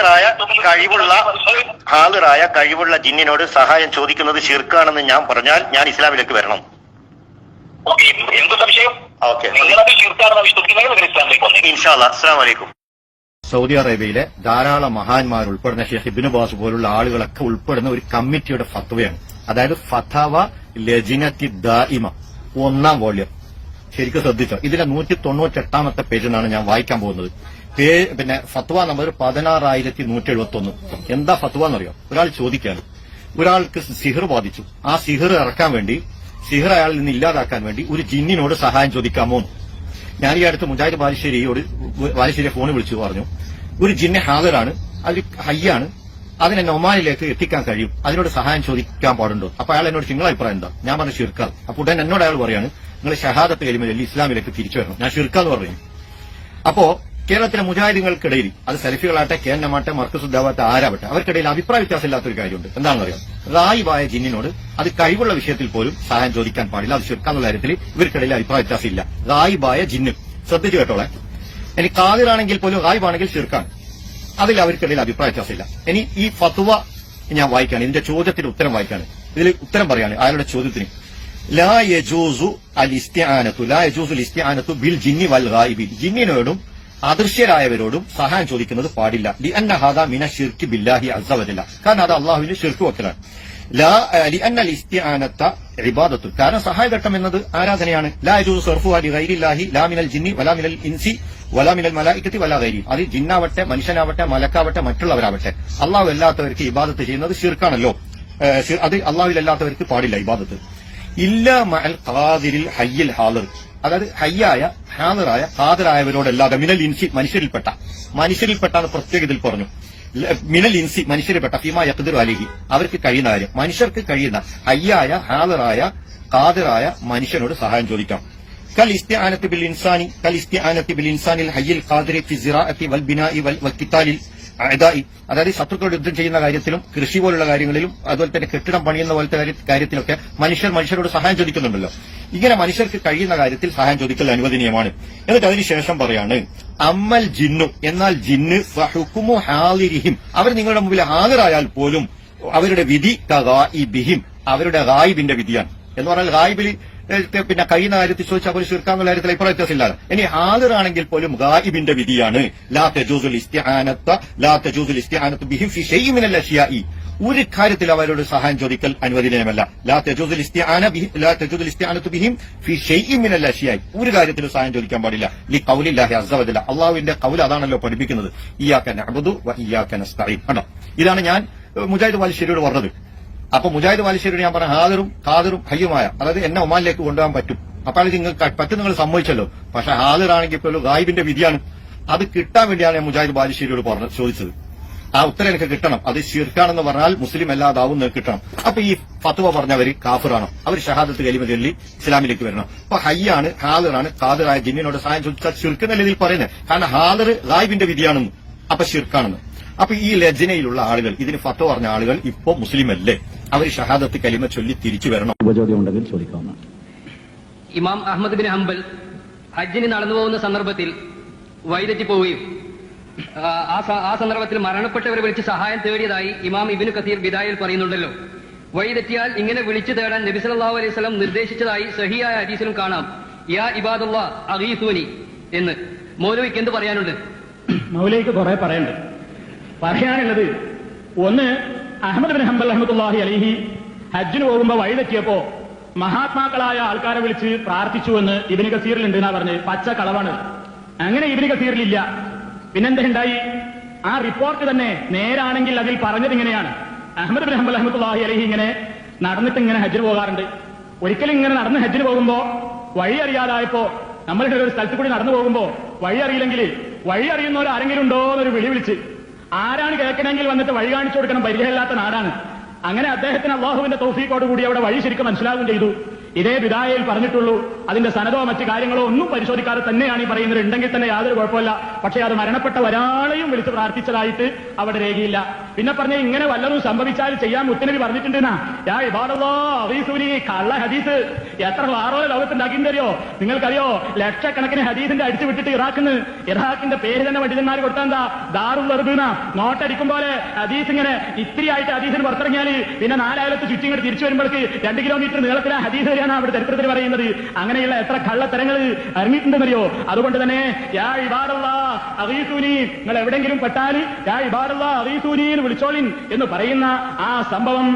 ഹാജറായ കഴിവുള്ള ഹാജറായ കഴിവുള്ള ജിന്നിനോട് സഹായം ചോദിക്കുന്നത് ശിർക്കാണെന്ന് ഞാൻ പറഞ്ഞാൽ ഞാൻ ഇസ്ലാമിലേക്ക് വരണം. ഓക്കെ എന്ത് സംശയം? ഓക്കെ. നിങ്ങളത് ഷിർക്കാണെന്ന് വിശ്വസിക്കുന്നത് നിങ്ങൾ ഇസ്ലാമിലേക്ക് വന്നേ. ഇൻഷാല്ല അസ്സാം വലൈക്കും സൗദി അറേബ്യയിലെ ധാരാളം മഹാന്മാർ ഉൾപ്പെടുന്ന ഷെയ്ഖ് ഇബിന് ബാസ് പോലുള്ള ആളുകളൊക്കെ ഉൾപ്പെടുന്ന ഒരു കമ്മിറ്റിയുടെ ഫത്വയാണ്. അതായത് ഫതാവ ലജിനത്തി ദായിമ ഒന്നാം വോള്യം. ശരിക്കും ശ്രദ്ധിച്ചോ? ഇതിലെ നൂറ്റി തൊണ്ണൂറ്റെട്ടാമത്തെ നിന്നാണ് ഞാൻ വായിക്കാൻ പോകുന്നത്. പിന്നെ ഫത്വ നമ്പർ പതിനാറായിരത്തി നൂറ്റി എഴുപത്തി ഒന്ന് എന്താ ഫത്വ എന്നറിയോ? ഒരാൾ ചോദിക്കാണ് ഒരാൾക്ക് സിഹിർ ബാധിച്ചു ആ സിഹിർ ഇറക്കാൻ വേണ്ടി സിഹിർ അയാളിൽ നിന്ന് ഇല്ലാതാക്കാൻ വേണ്ടി ഒരു ജിന്നിനോട് സഹായം ചോദിക്കാമോ? ഞാൻ ഈ അടുത്ത് മുജാഹിദ് ബാലുശ്ശേരിയോട് ബാലുശ്ശേരിയെ ഫോൺ വിളിച്ചു പറഞ്ഞു. ഒരു ജിന്നെ ഹാജറാണ് അത് ഹയ്യാണ് അതിനെ നൊമാനിലേക്ക് എത്തിക്കാൻ കഴിയും. അതിനോട് സഹായം ചോദിക്കാൻ പാടുണ്ടോ? അപ്പൊ അയാൾ എന്നോട് നിങ്ങളെ അഭിപ്രായം എന്താ? ഞാൻ പറഞ്ഞു ഷിർക്കാർ അപ്പൊ ഉടൻ എന്നോട് അയാൾ പറയാണ് നിങ്ങൾ ഷഹാദത്ത് കഴിയുമ്പോൾ ഇസ്ലാമിലേക്ക് തിരിച്ചു വരണം. ഞാൻ ഷിർക്കാന്ന് പറഞ്ഞു അപ്പോ കേരളത്തിലെ മുജാഹിദുകൾക്കിടയിൽ അത് സെൽഫികളാട്ടെ കേന്നമാട്ടെ മർക്കസുദ്ദാവാട്ടെ ആരാവട്ടെ അവർക്കിടയിൽ അഭിപ്രായ വ്യത്യാസമില്ലാത്തൊരു കാര്യമുണ്ട്. എന്താണെന്ന് അറിയാം റായിവായ ജിന്നിനോട് അത് കഴിവുള്ള വിഷയത്തിൽ പോലും സഹായം ചോദിക്കാൻ പാടില്ല. അത് ഷിർക്കാന്നുള്ള കാര്യത്തിൽ ഇവർക്കിടയിൽ അഭിപ്രായ വ്യത്യാസമില്ല. റായിബായ ജിന്ന്. ശ്രദ്ധിച്ചു കേട്ടോളെ. ഇനി കാതിറാണെങ്കിൽ പോലും റായിബാണെങ്കിൽ ചുരുക്കാണ്. അതിൽ അവർക്കിടയിൽ അഭിപ്രായ വ്യത്യാസമില്ല. ഇനി ഈ ഫത്വ ഞാൻ വായിക്കാണ് ഇതിന്റെ ചോദ്യത്തിന് ഉത്തരം വായിക്കാണ് ഇതിൽ ഉത്തരം പറയാണ് അയാളുടെ ചോദ്യത്തിന്. ലാ യജൂസു അൽ ഇസ്തിആനത്തു ലാ യജൂസു അൽ ഇസ്തിആനത്തു ബിൽ ജിന്നി വൽ ഗായിബി ജിന്നിനോടും അദൃശ്യരായവരോടും സഹായം ചോദിക്കുന്നത് പാടില്ല. ലി അന്ന ഹാദ മിന ഷിർക്ക് ബില്ലാഹി അസവരില്ല കാരണം അത് അള്ളാഹുവിന്റെ ഷിർക്ക് വക്കലാണ്. ലാ ലി അന്ന അൽ ഇസ്തിആനത്ത ഇബാദത്തു. കാരണം സഹായഘട്ടം എന്നത് ആരാധനയാണ്. ലാ യജൂസു സർഫു അലി ഗൈരില്ലാഹി ലാ മിനൽ ജിന്നി വലാ മിനൽ ഇൻസി വലാ മിനൽ മലായിക്കത്തി വലാ ഗൈരി അത് ജിന്നാവട്ടെ മനുഷ്യനാവട്ടെ മലക്കാവട്ടെ മറ്റുള്ളവരാവട്ടെ. അള്ളാഹു അല്ലാത്തവർക്ക് ഇബാദത്ത് ചെയ്യുന്നത് ഷിർക്കാണല്ലോ അത് അള്ളാഹുവിലല്ലാത്തവർക്ക് പാടില്ല ഇബാദത്ത്. ഇല്ല മഅൽ ഖാദിരിൽ ഹയ്യിൽ ഹാദിർ. അതായത് ഹയ്യായ ഹാനറായ ഹാദിറായവരോടല്ലാതെ മിനൽ ഇൻസി മനുഷ്യരിൽപ്പെട്ട മനുഷ്യരിൽപ്പെട്ടാണ് എന്ന് പ്രത്യേക ഇതിൽ പറഞ്ഞു. മിനൽ ഇൻസി മനുഷ്യരിൽപ്പെട്ട ഫീമ യഖ്ദിർ അലിഹി അവർക്ക് കഴിയുന്ന കാര്യം മനുഷ്യർക്ക് കഴിയുന്ന ഹയ്യായ ഹാദറായ ഖാദിറായ മനുഷ്യനോട് സഹായം ചോദിക്കാം. കൽ ഇസ്തി ബിൽ ഇൻസാനി കൽ ഇസ്തി ബിൽ ഇൻസാനിൽ ഹയ്യിൽ ഖാദിരി ഫി സിറാഅത്തി വൽ ബിനാഇ വൽ വക്കിത്താലിൽ അതായി അതായത് ശത്രുക്കളോട് യുദ്ധം ചെയ്യുന്ന കാര്യത്തിലും കൃഷി പോലുള്ള കാര്യങ്ങളിലും അതുപോലെ തന്നെ കെട്ടിടം പണിയുന്ന പോലത്തെ കാര്യ- കാര്യത്തിലൊക്കെ മനുഷ്യർ മനുഷ്യരോട് സഹായം ചോദിക്കുന്നുണ്ടല്ലോ. ഇങ്ങനെ മനുഷ്യർക്ക് കഴിയുന്ന കാര്യത്തിൽ സഹായം ചോദിക്കൽ അനുവദനീയമാണ്. എന്നിട്ട് അതിനുശേഷം പറയാണ് അമ്മൽ ജിന്നു എന്നാൽ ജിന്ന് ഹാലിരിഹിം അവർ നിങ്ങളുടെ മുമ്പിൽ ഹാജരായാൽ പോലും അവരുടെ വിധി ബിഹിം അവരുടെ ഗായിബിന്റെ വിധിയാണ്. എന്ന് പറഞ്ഞാൽ ഗായിബിൽ പിന്നെ കഴിയുന്ന കാര്യത്തിൽ ചോദിച്ചാൽ പോലും ചുരുക്കാന്നുള്ള കാര്യത്തിൽ അഭിപ്രായ വ്യത്യാസമില്ല ഇനി ഹാദിറാണെങ്കിൽ പോലും ഗായിബിന്റെ വിധിയാണ്. ലാ തജൂസുൽ ഇസ്തിഹാനത്ത ലാ തജൂസുൽ ഇസ്തിഹാനത്ത് ബിഹിം ഫി ഷൈഇൻ മിനൽ അഷ്യാഇ. ഒരു കാര്യത്തിൽ അവരോട് സഹായം ചോദിക്കൽ അനുവദനീയമല്ല. ലാ തജൂസുൽ ഇസ്തിആന ബിഹി ലാ തജൂസുൽ ഇസ്തിആനത്ത് ബിഹിം ഫി ഷൈഇൻ മിനൽ അഷ്യാഇ. ഒരു കാര്യത്തിൽ സഹായം ചോദിക്കാൻ പാടില്ല. ലി ഖൗലില്ലാഹി അസ്സ വജല്ല അള്ളാഹുവിന്റെ ഖൗൽ അതാണല്ലോ പഠിപ്പിക്കുന്നത്. ഇയ്യാക അബുദു വ ഇയ്യാക നസ്തഈൻ. കണ്ടോ? ഇതാണ് ഞാൻ മുജാഹിദ് വാലിശ്ശേരിയോട് പറഞ്ഞത്. അപ്പൊ മുജാഹിദ് മാലിശ്ശേരിയോട് ഞാൻ പറഞ്ഞ ഹാദറും ഹാദറും ഹയ്യുമായ അതായത് എന്നെ ഒമാനിലേക്ക് കൊണ്ടുപോകാൻ പറ്റും. അപ്പോൾ നിങ്ങൾക്ക് പറ്റും നിങ്ങൾ സമ്മതിച്ചല്ലോ. പക്ഷെ ഹാദറാണെങ്കിൽ പോലും ഗായിബിന്റെ വിധിയാണ്. അത് കിട്ടാൻ വേണ്ടിയാണ് ഞാൻ മുജാഹിദ് ബാലിശ്ശേരിയോട് പറഞ്ഞ ചോദിച്ചത്. ആ ഉത്തരം എനിക്ക് കിട്ടണം. അത് ശിർക്കാണെന്ന് പറഞ്ഞാൽ മുസ്ലിം അല്ലാതാവും നിങ്ങൾക്ക് കിട്ടണം. അപ്പൊ ഈ ഫത്തുവ പറഞ്ഞവര് കാഫിറാണോ. അവർ ഷഹാദത്ത് കലിമ ചൊല്ലി ഇസ്ലാമിലേക്ക് വരണം. അപ്പൊ ഹയ്യാണ് ഹാദറാണ് ഖാദറായ ജിന്നിനോട് സഹായം ചോദിച്ചാൽ ശിർക്ക് എന്ന രീതിയിൽ പറയുന്നത്? കാരണം ഹാദർ ഗായിബിന്റെ വിധിയാണെന്ന്. അപ്പൊ ഷിർക്കാണെന്ന് അപ്പൊ ഈ ലജ്നയിലുള്ള ആളുകൾ ഇതിന് ഫത്ത പറഞ്ഞ ആളുകൾ ഇപ്പോ മുസ്ലിം അല്ലേ അവർ ഷഹാദത്ത് കലിമ ചൊല്ലി തിരിച്ചു വരണം. ഉപചോദ്യം ഉണ്ടെങ്കിൽ ചോദിക്കാവുന്നതാണ് ഇമാം അഹമ്മദ് ബിൻ ഹംബൽ ഹജ്ജിന് നടന്നു പോകുന്ന സന്ദർഭത്തിൽ വൈദറ്റി പോവുകയും ആ, ആ സന്ദർഭത്തിൽ മരണപ്പെട്ടവരെ വിളിച്ച് സഹായം തേടിയതായി ഇമാം ഇബിനു കസീർ ബിദായിൽ പറയുന്നുണ്ടല്ലോ. വഴിതെറ്റിയാൽ ഇങ്ങനെ വിളിച്ചു തേടാൻ നബി സല്ലല്ലാഹു അലൈഹി സ്വലം നിർദ്ദേശിച്ചതായി സഹിയായ ഹദീസിലും കാണാം. യാ ഇബാദുള്ള അഗീസൂനി എന്ന്. മൗലവിക്ക് എന്ത് പറയാനുണ്ട്? മൗലവിക്ക് കുറെ പറയണ്ട്. പറയാനുള്ളത്. ഒന്ന് അഹമ്മദ് ബിൻ ഹംബൽ അഹമ്മദ്ാഹി അലിഹി ഹജ്ജിന് പോകുമ്പോ വഴിതെറ്റിയപ്പോ മഹാത്മാക്കളായ ആൾക്കാരെ വിളിച്ച് പ്രാർത്ഥിച്ചുവെന്ന് ഇബിന് കസീറിലുണ്ട് എന്നാ പറഞ്ഞ് പച്ച കളവാണ്. അങ്ങനെ ഇബിന് പിന്നെന്താ ഉണ്ടായി ആ റിപ്പോർട്ട് തന്നെ നേരാണെങ്കിൽ അതിൽ പറഞ്ഞത് ഇങ്ങനെയാണ്. അഹമ്മദ് ബിൻ ഹംബൽ അഹമ്മദ്ാഹി അലഹി ഇങ്ങനെ നടന്നിട്ട് ഇങ്ങനെ ഹജ്ജിന് പോകാറുണ്ട്. ഒരിക്കലും ഇങ്ങനെ നടന്ന് ഹജ്ജിന് പോകുമ്പോ വഴി അറിയാതായപ്പോ നമ്മളുടെ ഒരു സ്ഥലത്ത് കൂടി നടന്നു പോകുമ്പോ വഴി അറിയില്ലെങ്കിൽ വഴി അറിയുന്നവർ ആരെങ്കിലും ഉണ്ടോ എന്നൊരു വിളി വിളിച്ച് ആരാണ് കേൾക്കണമെങ്കിൽ വന്നിട്ട് വഴി കാണിച്ചു കൊടുക്കണം? പരിചയമില്ലാത്ത നാടാണ്. അങ്ങനെ അദ്ദേഹത്തിന് അള്ളാഹുവിന്റെ തോഫീക്കോട് കൂടി അവിടെ വഴി ശരിക്കും മനസ്സിലാകുകയും ചെയ്തു. ഇതേ വിദായയിൽ പറഞ്ഞിട്ടുള്ളൂ. അതിന്റെ സനതോ മറ്റു കാര്യങ്ങളോ ഒന്നും പരിശോധിക്കാതെ തന്നെയാണ് ഈ പറയുന്നത്. ഉണ്ടെങ്കിൽ തന്നെ യാതൊരു കുഴപ്പമില്ല. പക്ഷേ അത് മരണപ്പെട്ട ഒരാളെയും വിളിച്ച് പ്രാർത്ഥിച്ചതായിട്ട് അവിടെ രേഖയില്ല. പിന്നെ പറഞ്ഞ ഇങ്ങനെ വല്ലതും സംഭവിച്ചാൽ ചെയ്യാൻ മുത്തനബി പറഞ്ഞിട്ടുണ്ടെന്നാ? യാ കള്ള ഹദീസ്. എത്ര വാറോ ലോകത്തുണ്ടാക്കിന്തറിയോ നിങ്ങൾക്കറിയോ? ലക്ഷക്കണക്കിന് ഹദീസിന്റെ അടിച്ചു വിട്ടിട്ട് ഇറാഖിന്ന്. ഇറാഖിന്റെ പേര് തന്നെ പണ്ഡിതന്മാർ കൊടുത്താൽ എന്താ? ദാറുൽ വെറുതെന്ന നോട്ടടിക്കും പോലെ ഹദീസ് ഇങ്ങനെ ഇത്തിരി ആയിട്ട് ഹദീസിന് പുറത്തിറങ്ങിയാൽ പിന്നെ നാലായിരത്തി ചുറ്റിങ്ങോട്ട് തിരിച്ചു വരുമ്പോഴേക്ക് രണ്ട് കിലോമീറ്റർ നീളത്തിലെ ഹദീസ് വരെയാണ് അവിടെ ചരിത്രത്തിൽ പറയുന്നത്. അങ്ങനെയുള്ള എത്ര കള്ളത്തരങ്ങൾ അറിഞ്ഞിട്ടുണ്ടെന്നറിയോ അതുകൊണ്ട് തന്നെ യാ നിങ്ങൾ എവിടെങ്കിലും പെട്ടാൽ യാ വിളിച്ചോളിൻ എന്ന് പറയുന്ന ആ സംഭവം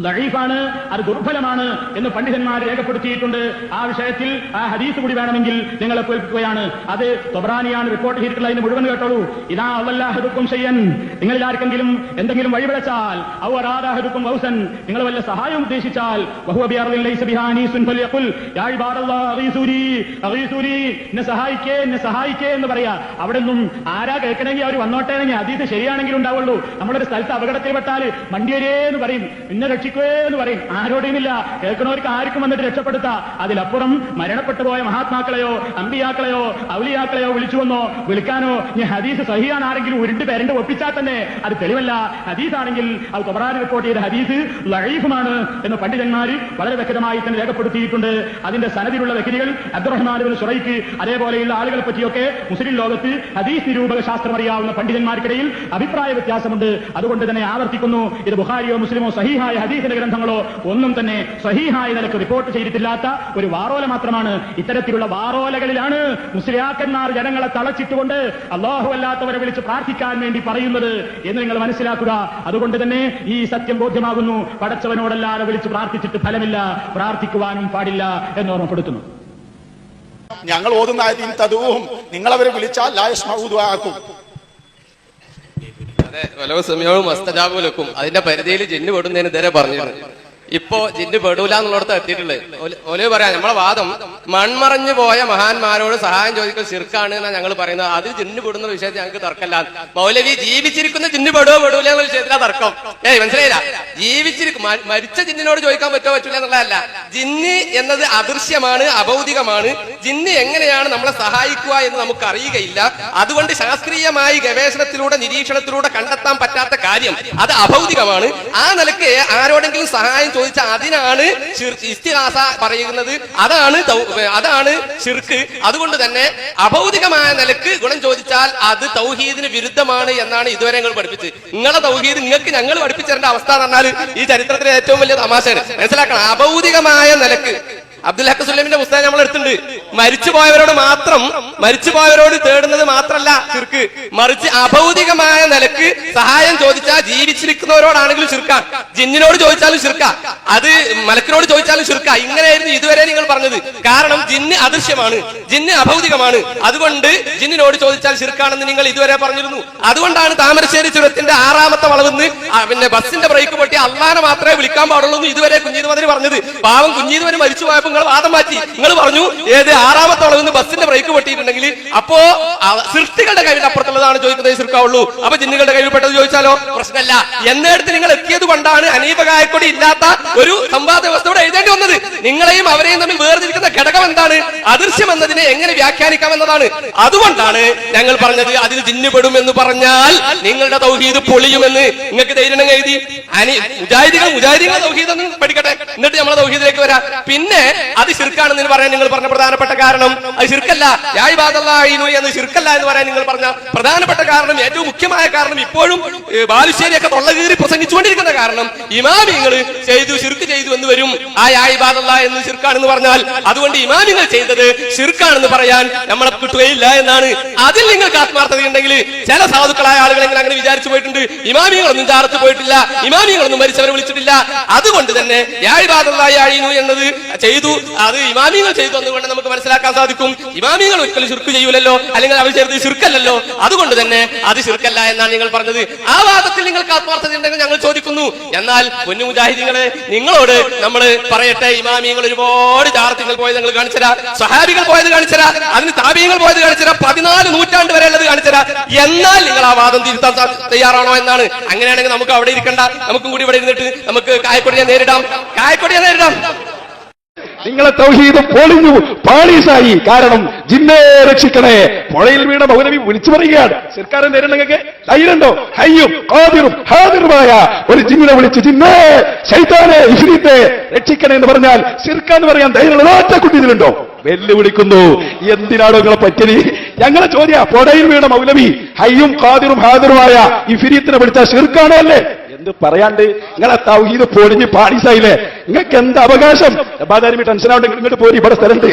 ലഹീഫാണ് അത് ദുർബലമാണ് എന്ന് പണ്ഡിതന്മാർ രേഖപ്പെടുത്തിയിട്ടുണ്ട്. ആ വിഷയത്തിൽ ആ ഹദീസ് കൂടി വേണമെങ്കിൽ നിങ്ങളെ കേൾക്കുകയാണ് അത് തൊബ്രാനിയാണ് റിപ്പോർട്ട് ചെയ്തിട്ടുള്ള അതിന് മുഴുവൻ കേട്ടോളൂ. ഇതാ അവല്ലാഹദുക്കും ചെയ്യൻ നിങ്ങളിൽ ആർക്കെങ്കിലും എന്തെങ്കിലും വഴിപിഴച്ചാൽ ഔറാദാഹദുക്കും വൗസൻ നിങ്ങൾ വല്ല സഹായം ഉദ്ദേശിച്ചാൽ എന്നെ സഹായിക്കേ എന്നെ സഹായിക്കേ എന്ന് പറയാ. അവിടെ നിന്നും ആരാ കേൾക്കണമെങ്കിൽ അവർ വന്നോട്ടേ അതീത് ശരിയാണെങ്കിൽ ഉണ്ടാവുള്ളൂ. നമ്മളൊരു സ്ഥലത്ത് അപകടത്തിൽപ്പെട്ടാൽ മണ്ടിയരേ എന്ന് പറയും പിന്നെ രക്ഷിക്കേ എന്ന് പറയും. ആരോടെയുമില്ല. കേൾക്കുന്നവർക്ക് ആർക്കും വന്നിട്ട് രക്ഷപ്പെടുത്താം. അതിലപ്പുറം മരണപ്പെട്ടു പോയ മഹാത്മാക്കളെയോ അമ്പിയാക്കളെയോ ഔലിയാക്കളെയോ വിളിച്ചു വന്നോ വിളിക്കാനോ ഇനി ഹദീസ് സഹിയാൻ ആരെങ്കിലും ഉരുണ്ട് പേരണ്ട് ഒപ്പിച്ചാൽ തന്നെ അത് തെളിവല്ല. ഹദീസ് ആണെങ്കിൽ അത് കൊമറാൻ റിപ്പോർട്ട് ചെയ്ത ഹദീസ് ലൈഫുമാണ് എന്ന് പണ്ഡിതന്മാർ വളരെ വ്യക്തമായി തന്നെ രേഖപ്പെടുത്തിയിട്ടുണ്ട്. അതിന്റെ സനദിലുള്ള വ്യക്തികൾ അബ്ദുറഹ്മാൻ സുറൈക്ക് അതേപോലെയുള്ള ആളുകളെ പറ്റിയൊക്കെ മുസ്ലിം ലോകത്ത് ഹദീസ് നിരൂപക ശാസ്ത്രം അറിയാവുന്ന പണ്ഡിതന്മാർക്കിടയിൽ അഭിപ്രായ വ്യത്യാസമുണ്ട്. അതുകൊണ്ട് തന്നെ ആവർത്തിക്കുന്നു. ഇത് ബുഹാരിയോ മുസ്ലിമോ സഹീഹായ ഹദീസിന്റെ ഗ്രന്ഥങ്ങളോ ഒന്നും തന്നെ സഹീഹായ നിലയ്ക്ക് റിപ്പോർട്ട് ചെയ്തിട്ടില്ലാത്ത ഒരു വാറോല മാത്രമാണ് ഇത്തരത്തിലുള്ള വാറോലകളിലാണ് മുസ്ലിയാക്കന്മാർ ജനങ്ങളെ തളച്ചിട്ടുകൊണ്ട് അള്ളാഹു അല്ലാത്തവരെ വിളിച്ച് പ്രാർത്ഥിക്കാൻ വേണ്ടി പറയുന്നത് എന്ന് നിങ്ങൾ മനസ്സിലാക്കുക. അതുകൊണ്ട് തന്നെ ഈ സത്യം ബോധ്യമാകുന്നു. പടച്ചവനോടല്ലാതെ വിളിച്ച് പ്രാർത്ഥിച്ചിട്ട് ഫലമില്ല പ്രാർത്ഥിക്കുവാനും പാടില്ല എന്ന് ഓർമ്മപ്പെടുത്തുന്നു. ഞങ്ങൾ ഓതുന്ന തതുവും നിങ്ങളവരെ വിളിച്ചാൽ ലായസ്മൂതുവാക്കും വലവ് സമയവും മസ്തജാബുലക്കും അതിന്റെ പരിധിയിൽ ജെന്നു പെടുന്നതിന് ഇതുവരെ പറഞ്ഞിരുന്നു. ഇപ്പോ ജിന്ന് പെടൂല എന്നുള്ളടത്ത് എത്തിയിട്ടുള്ളത് ഒലി പറയാം നമ്മളെ വാദം മൺമറഞ്ഞു പോയ മഹാന്മാരോട് സഹായം ചോദിക്കൽ ശിർക്കാണ് എന്നാണ് ഞങ്ങൾ പറയുന്നത്. അത് ജിന്ന് പെടുന്ന വിഷയത്തിൽ ഞങ്ങൾക്ക് തർക്കമില്ല. മൗലവി ജീവിച്ചിരിക്കുന്ന ജിന്ന് പെടുവോ പെടൂല എന്ന വിഷയത്തിലാ തർക്കം. ഏയ് മനസ്സിലായില്ല? ജീവിച്ചിരിക്കും മരിച്ച ജിന്നിനോട് ചോദിക്കാൻ പറ്റുമോ പറ്റൂല എന്നുള്ളതല്ല. ജിന്ന് എന്നത് അദൃശ്യമാണ് അഭൗതികമാണ്. ജിന്ന് എങ്ങനെയാണ് നമ്മളെ സഹായിക്കുക എന്ന് നമുക്ക് അറിയുകയില്ല. അതുകൊണ്ട് ശാസ്ത്രീയമായി ഗവേഷണത്തിലൂടെ നിരീക്ഷണത്തിലൂടെ കണ്ടെത്താൻ പറ്റാത്ത കാര്യം. അത് അഭൗതികമാണ്. ആ നിലയ്ക്ക് ആരോടെങ്കിലും സഹായം ചോദിച്ചാൽ അതിനാണ് ഇസ്തിഹാസ പറയുന്നത്. അതാണ് അതാണ് ഷിർക്ക് അതുകൊണ്ട് തന്നെ അഭൗതികമായ നിലയ്ക്ക് ഗുണം ചോദിച്ചാൽ അത് തൗഹീദിന് വിരുദ്ധമാണ് എന്നാണ് ഇതുവരെ ഞങ്ങൾ പഠിപ്പിച്ചത്. നിങ്ങളെ തൗഹീദ് നിങ്ങൾക്ക് ഞങ്ങൾ പഠിപ്പിച്ചതിന്റെ അവസ്ഥ എന്ന് പറഞ്ഞാൽ ഈ ചരിത്രത്തിലെ ഏറ്റവും വലിയ തമാശയാണ്. മനസ്സിലാക്കണം. അഭൗതികമായ നിലയ്ക്ക് അബ്ദുൽ ഹക്ക് സുലൈമിന്റെ പുസ്തകം നമ്മൾ എടുത്തിട്ടുണ്ട് മരിച്ചുപോയവരോട് മാത്രം മരിച്ചുപോയവരോട് തേടുന്നത് മാത്രമല്ല ചിർക്ക് മറിച്ച് അഭൗതികമായ നിലയ്ക്ക് സഹായം ചോദിച്ചാൽ ജീവിച്ചിരിക്കുന്നവരോടാണെങ്കിലും ചിർക്ക ജിന്നിനോട് ചോദിച്ചാലും ചിർക്ക അത് മലക്കിനോട് ചോദിച്ചാലും ചിർക്ക ഇങ്ങനെയായിരുന്നു ഇതുവരെ നിങ്ങൾ പറഞ്ഞത്. കാരണം ജിന്ന് അദൃശ്യമാണ്. ജിന്ന് അഭൗതികമാണ്. അതുകൊണ്ട് ജിന്നിനോട് ചോദിച്ചാൽ ചിർക്കാണെന്ന് നിങ്ങൾ ഇതുവരെ പറഞ്ഞിരുന്നു. അതുകൊണ്ടാണ് താമരശ്ശേരി ചുരത്തിന്റെ ആറാമത്തെ വളവെന്ന് പിന്നെ ബസിന്റെ ബ്രേക്ക് പൊട്ടി അള്ളാനെ മാത്രമേ വിളിക്കാൻ പാടുള്ളൂ എന്ന് ഇതുവരെ കുഞ്ഞീത് മതിന് പറഞ്ഞത്. പാവം കുഞ്ഞീതുവന് മരിച്ചു പോയപ്പോ നിങ്ങൾ വാദം മാറ്റി. നിങ്ങൾ പറഞ്ഞു ഏത് ആറാമത്തെ നിന്ന് ബസ്സിന്റെ ബ്രേക്ക് പൊട്ടിയിട്ടുണ്ടെങ്കിൽ അപ്പോ സൃഷ്ടികളുടെ കയ്യിൽ അപ്പുറത്തുള്ളതാണ് ചോദിക്കുന്നത് ശിർക്കാവുള്ളൂ അപ്പൊ ജിന്നുകളുടെ കയ്യിൽ പെട്ടത് ചോദിച്ചാലോ? പ്രശ്നമല്ല. എന്നിടത്ത് നിങ്ങൾ എത്തിയത് കൊണ്ടാണ് അനീപ കായക്കൊടി ഇല്ലാത്ത ഒരു സംവാദ വ്യവസ്ഥയോടെ എഴുതേണ്ടി വന്നത്. നിങ്ങളെയും അവരെയും തമ്മിൽ വേർതിരിക്കുന്ന ഘടകം എന്താണ്? അദൃശ്യം എന്നതിനെ എങ്ങനെ വ്യാഖ്യാനിക്കാം എന്നതാണ്. അതുകൊണ്ടാണ് ഞങ്ങൾ പറഞ്ഞത് അതിൽ ജിന്നുപെടും എന്ന് പറഞ്ഞാൽ നിങ്ങളുടെ തൗഹീദ് പൊളിയുമെന്ന് നിങ്ങൾക്ക് ധൈര്യം എഴുതി. അനി മുജാഹിദികൾ മുജാഹിദികൾ തൗഹീദ് പഠിക്കട്ടെ. എന്നിട്ട് നമ്മളെ തൗഹീദിലേക്ക് വരാം. പിന്നെ അത് ശിർക്കാണെന്ന് പറയാൻ നിങ്ങൾ പറഞ്ഞ പ്രധാനപ്പെട്ട കാരണം. അത് ശിർക്കല്ല. എന്ന് ശിർക്കല്ല എന്ന് പറയാൻ നിങ്ങൾ പറഞ്ഞ പ്രധാനപ്പെട്ട കാരണം ഏറ്റവും മുഖ്യമായ കാരണം ഇപ്പോഴും ബാലുശ്ശേരിയൊക്കെ തൊള്ളകീറി പ്രസംഗിച്ചുകൊണ്ടിരിക്കുന്ന കാരണം ഇമാമിങ്ങൾ ചെയ്തു ശിർക്ക് ചെയ്തു എന്ന് വരും. ആ യായിബാദല്ല എന്ന് ശിർക്കാണെന്ന് പറഞ്ഞാൽ അതുകൊണ്ട് ഇമാമിങ്ങൾ ചെയ്തത് ശിർക്കാണെന്ന് പറയാൻ നമ്മളെ കിട്ടുകയില്ല എന്നാണ്. അതിൽ നിങ്ങൾക്ക് ആത്മാർത്ഥത ഉണ്ടെങ്കിൽ ചില സാധുക്കളായ ആളുകളെങ്കിലും അങ്ങനെ വിചാരിച്ചു പോയിട്ടുണ്ട്? ഇമാമികളൊന്നും ചാർത്ത് പോയിട്ടില്ല. ഇമാമികളൊന്നും മരിച്ചവരെ വിളിച്ചിട്ടില്ല. അതുകൊണ്ട് തന്നെ യാഴിബാദായിരുന്നു എന്നത് ചെയ്തു അത് ഇമാമികൾ ചെയ്തു എന്നുകൊണ്ട് നമുക്ക് മനസ്സിലാക്കാൻ സാധിക്കും. ഇമാമികൾ ഒരിക്കലും ശിർക്ക് ചെയ്യൂലല്ലോ അല്ലെങ്കിൽ അവർ ചെയ്തത് ശിർക്കല്ലല്ലോ. അതുകൊണ്ട് തന്നെ അത് ചുരുക്കല്ല എന്നാണ് നിങ്ങൾ പറഞ്ഞത്. ആ വാദത്തിൽ നിങ്ങൾക്ക് ആത്മാർത്ഥത ഉണ്ടെങ്കിൽ ഞങ്ങൾ ചോദിക്കുന്നു. എന്നാൽ പൊന്നു മുജാഹിദികളെ നിങ്ങളോട് നമ്മൾ പറയട്ടെ ഇമാമിയങ്ങൾ ഒരുപാട് ചാർത്തിങ്ങൾ പോയത് നിങ്ങൾ കാണിച്ചരാ സഹാബികൾ പോയത് കാണിച്ചരാ അതിന് താപീയങ്ങൾ പോയത് കാണിച്ചരാ പതിനാല് നൂറ്റാണ്ട് വരെ ഉള്ളത് കാണിച്ചരാ എന്നാൽ നിങ്ങൾ ആ വാദം തിരുത്താൻ തയ്യാറാണോ എന്നാണ്. അങ്ങനെയാണെങ്കിൽ നമുക്ക് അവിടെ ഇരിക്കണ്ട. നമുക്കും കൂടി ഇവിടെ ഇരുന്നിട്ട് നമുക്ക് കായക്കൊടിയെ നേരിടാം. കായക്കൊടിയെ നേരിടാം. നിങ്ങളെ തൗഹീദ് പൊളിഞ്ഞു പാളീസായി. കാരണം ജിന്നെ രക്ഷിക്കണേ. പുഴയിൽ വീണ മൗലവി വിളിച്ചു പറയുകയാണ്. നേരിടണമെങ്കിൽ ധൈര്യണ്ടോ ഹയ്യും ഹാദിറും ഹാദിറുമായ ഒരു ജിന്നിനെ വിളിച്ച് ജിന്നേ ശൈത്താനെ ഇഫ്രീത്തെ രക്ഷിക്കണേ എന്ന് പറഞ്ഞാൽ സിർക്ക എന്ന് പറയാൻ ധൈര്യമുള്ള കുട്ടി ഇതിലുണ്ടോ വെല്ലുവിളിക്കുന്നു. എന്തിനാണോ നിങ്ങളെ പറ്റിയത്? ഞങ്ങളെ ചോദ്യ പൊടയിൽ വീണ മൗലവി ഹയ്യും ഖാദിറും ഹാദിറുമായ ഇഫിരീത്തിനെ വിളിച്ച ശിർക്കാണോ അല്ലേ? എന്ത് പറയാണ്ട്? നിങ്ങളെ തൗഹീദ് പൊടിഞ്ഞ് പാടിസായില്ലേ? നിങ്ങൾക്ക് എന്ത് അവകാശം? ബാധാരി ടെൻഷൻ ആവട്ടെ ഇങ്ങോട്ട് പോരി ഇവിടെ സ്ഥലമുണ്ട്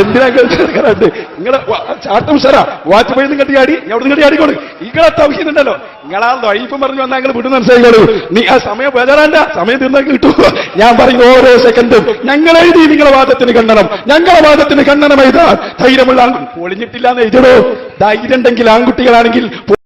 എന്തിനാ സ്ഥലമുണ്ട് നിങ്ങളെ ചാട്ടം സരാ വാച്ച് പോയി നിങ്ങൾ ചാടി എവിടെ നിങ്ങൾ ചാടിക്കോളൂ. നിങ്ങളെ തൗഹീദ് ഉണ്ടല്ലോ. നിങ്ങളാ വൈഫ് പറഞ്ഞു വന്നാൽ നിങ്ങൾ വിടുന്ന മനസ്സിലായിക്കോളൂ. നീ ആ സമയം ബേജാറാണ്ട സമയം തീർന്നാൽ കിട്ടൂ. ഞാൻ പറയും ഓരോ സെക്കൻഡും. ഞങ്ങൾ എഴുതി നിങ്ങളെ വാദത്തിന് കണ്ടണം ഞങ്ങളെ വാദത്തിന് കണ്ടണം എഴുതാൻ ധൈര്യമുള്ള പൊളിഞ്ഞിട്ടില്ല എന്ന് എഴുതണോ? ധൈര്യം ഉണ്ടെങ്കിൽ ആൺകുട്ടികളാണെങ്കിൽ